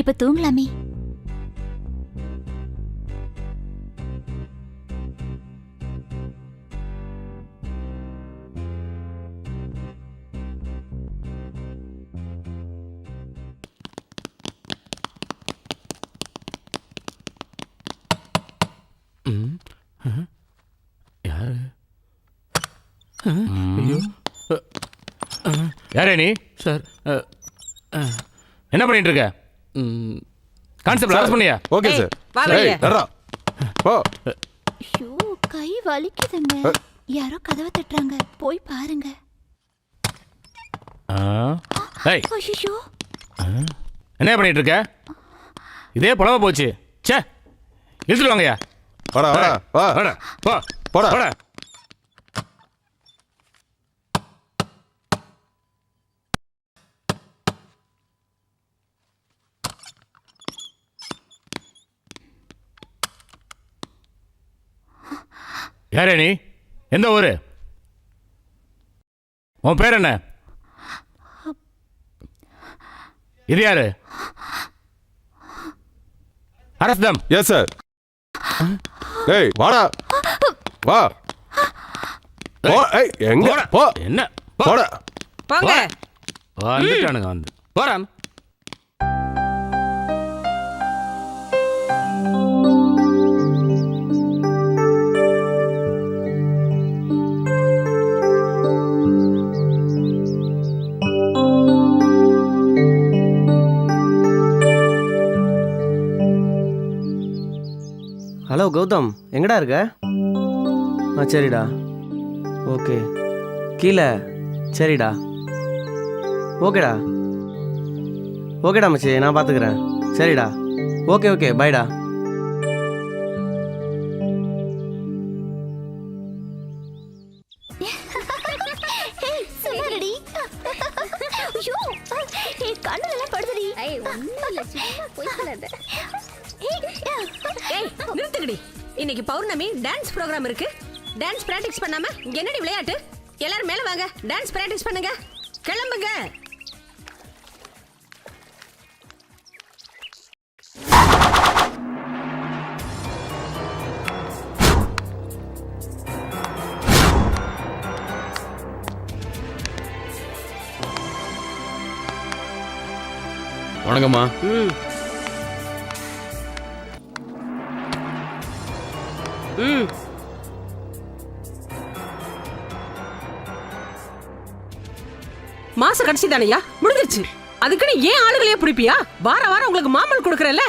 இப்ப தூங்கலாமே. யாரு? ஐயோ. யாரே நீ? சார். என்ன பண்ணிட்டு இருக்க? கான்செப்ட் அரெஸ்ட் பண்ணியா? ஓகே சார் ஏய். நடடா. போ. ஐயோ கை வலிக்குதுங்க. யாரோ கதவை தட்டுறாங்க. போய் பாருங்க. ஏய். ஐயோ என்ன பண்ணிட்டு இருக்க? இதே புலவ போச்சு. ச்சே. இழுத்துட்டு வாங்கய்யா. வாடா வாடா வா. வாடா, போ. போடா. போடா. யாரே நீ? எந்த ஊரு? உன் பேர் என்ன? இது யாரு? அரஸ்தம் எஸ் சார் ஏய் வாடா. வா. போ ஏய் எங்க? போடா. போ. என்ன. போடா. போங்க வந்துட்டானுங்க வந்து. போறான் கௌதம். எங்கடா இருக்க? ஆ சரிடா. ஓகே. கீழே. சரிடா. ஓகேடா. ஓகேடா மச்சி. நான் பார்த்துக்கிறேன் சரிடா. Okay okay. பாய்டா ஐயோ என் கண்ணெல்லாம் படுதுடி. ஐய் ஒண்ணும் இல்ல சும்மா போய் சொல்லாத ஏய் நிறுத்துங்கடி. இன்னைக்கு பௌர்ணமி டான்ஸ் ப்ரோக்ராம் இருக்கு. டான்ஸ் பிராக்டிஸ் பண்ணாம இங்க என்னடி விளையாட்டு? எல்லாரும் மேல வாங்க. டான்ஸ் பிராக்டிஸ் பண்ணுங்க. கிளம்புங்க. வணக்கம்மா. ம். ம் மாச கடைசி தானையா முடிஞ்சிருச்சு. அதுக்குன்னு ஏன் ஆளுகளையே பிடிப்பியா? வார வாரம் உங்களுக்கு மாமல் கொடுக்கறல்ல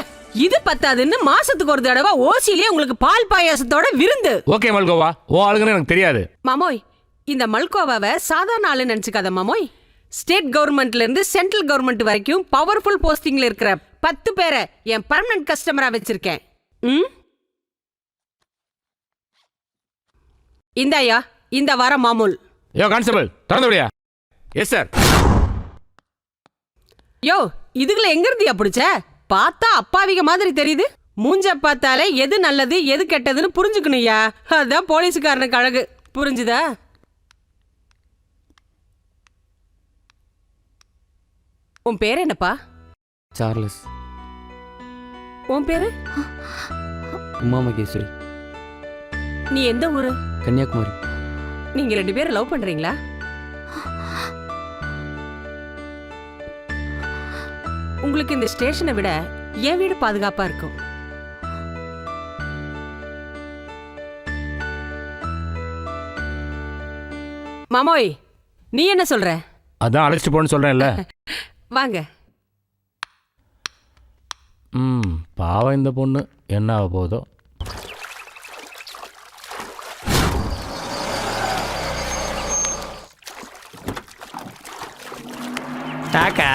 இது பத்தாதுன்னு மாசத்துக்கு ஒரு தடவை ஓசிலேயே உங்களுக்கு பால் பாயாசத்தோட விருந்து. ஓகே மல்கோவா. ஓ ஆளுங்கன்னு எனக்கு தெரியாது. மாமோய் இந்த மல்கோவாவை சாதாரண ஆளு நினைச்சுக்காத மாமோய். ஸ்டேட் கவர்மெண்ட்ல இருந்து சென்ட்ரல் கவர்மெண்ட் வரைக்கும் பவர்ஃபுல் போஸ்டிங்ல இருக்கிற பத்து பேரை என் பர்மனன்ட் கஸ்டமரா வச்சிருக்கேன். ம்? இந்தாயா இந்த வாரம் மாமூல். யோ கான்ஸ்டபிள் திறந்து விடியா. Yes sir. யோ இதுக்குள்ள எங்க இருந்தியா பிடிச்ச? பார்த்தா அப்பாவிக மாதிரி தெரியுது. மூஞ்ச பார்த்தாலே எது நல்லது எது கெட்டதுன்னு புரிஞ்சுக்கணும்யா. அதான் போலீஸுக்காரனுக்கு அழகு. புரிஞ்சுதா? உன் பேர் என்னப்பா? சார்லஸ். உன் பேரு? உமா மகேஸ்வரி. நீ எந்த ஊரு? கன்னியாகுமரி. நீங்க ரெண்டு பேரும் லவ் பண்றீங்களா? உங்களுக்கு இந்த ஸ்டேஷனை விட என் வீடு பாதுகாப்பா இருக்கும். மாமோய் நீ என்ன சொல்ற? அதான் அழைச்சிட்டு போன்னு சொல்றேன்ல. வாங்க. ம் பாவம் இந்த பொண்ணு. என்ன ஆக போதோ டாக்கா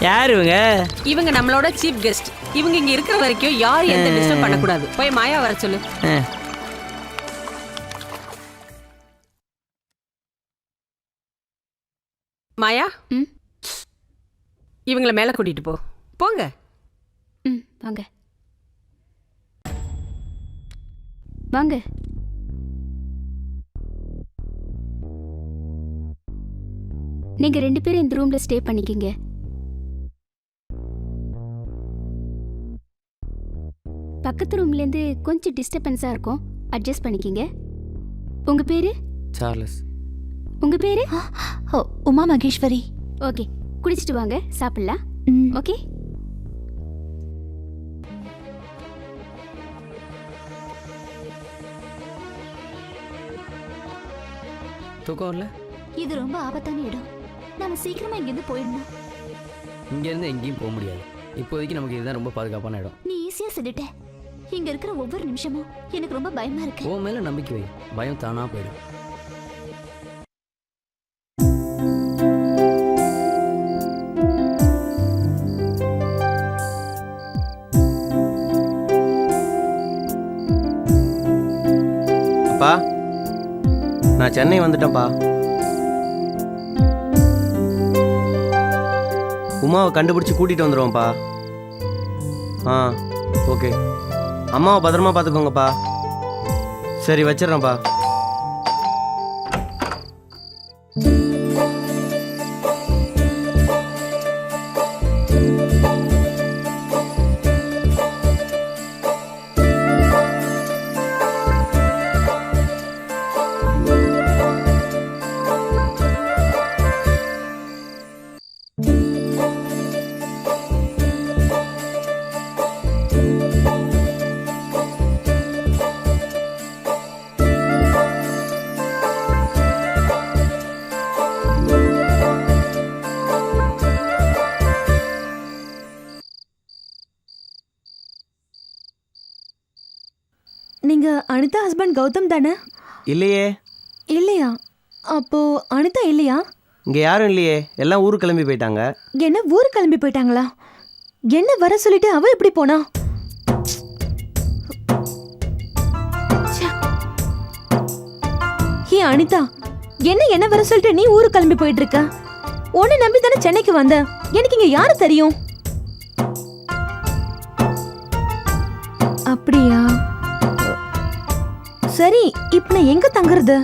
யார் இவங்க? இவங்க நம்மளோட சீஃப் கெஸ்ட் இவங்க இங்க இருக்கிற வரைக்கும் யாரும் எந்த டிஸ்டர்ப் பண்ணக்கூடாது. போய் மாயா வர சொல்லு. மாயா? ம். இவங்கள மேல கூட்டிட்டு போ. போங்க. ம் வாங்க. வாங்க. நீங்க ரெண்டு பேரும் இந்த ரூம்ல ஸ்டே பண்ணிக்கிங்க. பக்கத்து ரூம்ல இருந்து கொஞ்சம் டிஸ்டர்பன்ஸா இருக்கும். அட்ஜஸ்ட் பண்ணிக்கிங்க. உங்க பேரு? சார்லஸ். உங்க பேரு? ஓ, உமா மகேஸ்வரி. ஓகே குடிச்சிட்டு வாங்க சாப்பிடலாம். ம், ஓகே? தூக்கம் வரல? இது ரொம்ப ஆபத்தான இடம். நாம சீக்கிரமா இங்கிருந்து போயிடணும். இங்கேருந்து எங்கேயும் போக முடியாது. இப்போதைக்கு நமக்கு இதுதான் ரொம்ப பாதுகாப்பான இடம். நீ ஈஸியா சொல்லிட்ட. இங்க இருக்கிற ஒவ்வொரு நிமிஷமும் எனக்கு ரொம்ப பயமா இருக்கு. உன் மேலே நம்பிக்கை வை. பயம் தானா போயிடும். அப்பா நான் சென்னை வந்துட்டேன்ப்பா. உமாவை கண்டுபிடிச்சி கூட்டிகிட்டு வந்துடுவோம்ப்பா ஆ ஓகே. அம்மாவை பத்திரமா பார்த்துக்கோங்கப்பா. சரி வச்சிடுறேன்ப்பா. நீங்க அனிதா ஹஸ்பண்ட் கௌதம் தானே? இல்லையே. இல்லையா? அப்போ அனிதா இல்லையா? இங்கே யாரும் இல்லையே. எல்லாம் ஊருக்கு கிளம்பி போயிட்டாங்க. என்ன ஊர் கிளம்பி போயிட்டாங்களா? என்ன வர சொல்லிட்டு அவ எப்படி போனா. ஹே அனிதா. என்ன என்ன வர சொல்லிட்டு நீ ஊருக்கு கிளம்பி போயிட்டு இருக்க உன்னை நம்பி தானே சென்னைக்கு வந்த? எனக்கு இங்க யாரு தெரியும்? அப்படியா? சரி இப்ப நான் எங்க தங்குறது?